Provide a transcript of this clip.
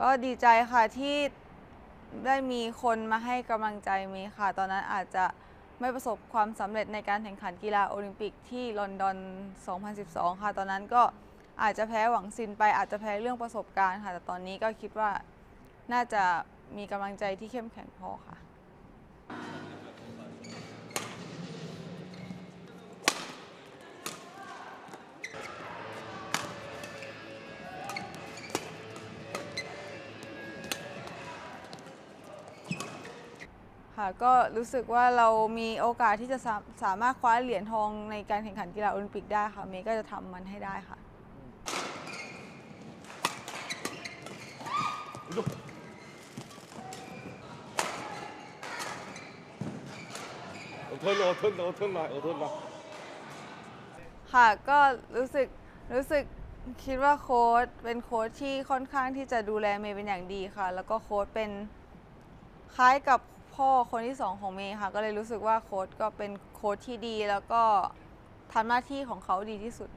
ก็ดีใจค่ะที่ได้มีคนมาให้กำลังใจเมย์ค่ะ ตอนนั้นอาจจะไม่ประสบความสำเร็จในการแข่งขันกีฬาโอลิมปิกที่ลอนดอน 2012 ค่ะ ตอนนั้นก็อาจจะแพ้หวังซินไปอาจจะแพ้เรื่องประสบการณ์ค่ะ แต่ตอนนี้ก็คิดว่าน่าจะมีกำลังใจที่เข้มแข็งพอค่ะ ค่ะก็รู้สึกว่าเรามีโอกาสที่จะสาสามารถคว้าเหรียญทองในการแข่งขันกีฬาโอลิมปิกได้ค่ะ เมย์ก็จะทำมันให้ได้ค่ะ อดทนอดทนอดทนหน่อยอดทนหน่อยค่ะก็รู้สึกรู้สึกคิดว่าโค้ชเป็นโค้ชที่ค่อนข้างที่จะดูแลเมย์เป็นอย่างดีค่ะ แล้วก็โค้ชเป็นคล้ายกับ พ่อคนที่สองของเมย์ค่ะ ก็เลยรู้สึกว่าโค้ดก็เป็นโค้ดที่ดี แล้วก็ทำหน้าที่ของเขาดีที่สุด